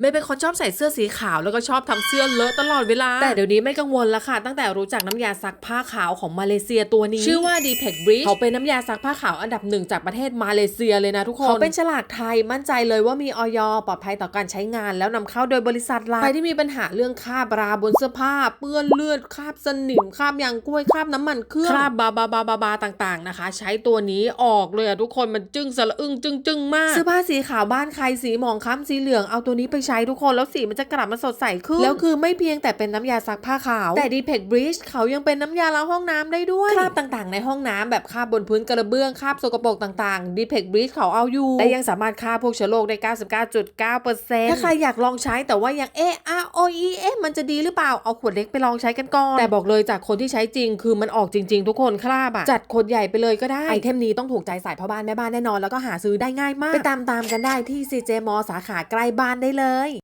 ไม่เป็นคนชอบใส่เสื้อสีขาวแล้วก็ชอบทำเสื้อเลอะตลอดเวลา แต่เดี๋ยวนี้ไม่กังวลละค่ะ ตั้งแต่รู้จักน้ำยาซักผ้าขาวของมาเลเซียตัวนี้ ชื่อว่า d p e c Bridge เขาเป็นน้ำยาซักผ้าขาวอันดับหนึ่งจากประเทศมาเลเซียเลยนะทุกคน เขาเป็นฉลากไทยมั่นใจเลยว่ามีออยปลอดภัยต่อการใช้งาน แล้วนำเข้าโดยบริษัทลักใครที่มีปัญหาเรื่องคราบราบนเสื้อผ้า เปื้อนเลือดคราบสนิมคราบยางกล้วยคราบน้ำมันเครื่องคราบบาบาบาบาบาต่างๆนะคะ ใช้ตัวนี้ออกเลยอะทุกคนมันจึ้งสะละอึ้งจึ้งจึ้งมากเสื้อผ้าสีขาวบ้านใครสีหมองคล้ำสีเหลืองเอาตัวนี้ไปใช้ทุกคนแล้วสีมันจะกลับมาสดใสขึ้น แล้วคือไม่เพียงแต่เป็นน้ำยาซักผ้าขาว แต่ d p e c Bridge เขายังเป็นน้ำยาล้างห้องน้ำได้ด้วยคราบต่างๆ ในห้องน้ำแบบคราบบนพื้นกระเบื้องคราบสกปรกต่างๆ d p e c Bridge เขาเอาอยู่และยังสามารถฆ่าพวกเชื้อโรคได้ 99.9%ถ้าใครอยากลองใช้แต่ว่ายังเอะอะโออีเอ๊ะมันจะดีหรือเปล่าเอาขวดเล็กไปลองใช้กันก่อนแต่บอกเลยจากคนที่ใช้จริง คือมันออกจริง ๆ ทุกคนคราบอะจัดขวดใหญ่ไปเลยก็ได้ไอเทมนี้ต้องถูกใจสายพ่อบ้านแม่บ้านแน่นอนแล้วก็หาซื้อได้ง่ายมากไปตามๆกันได้ที่ CJ m สาขาใกล้บ้านได้เลย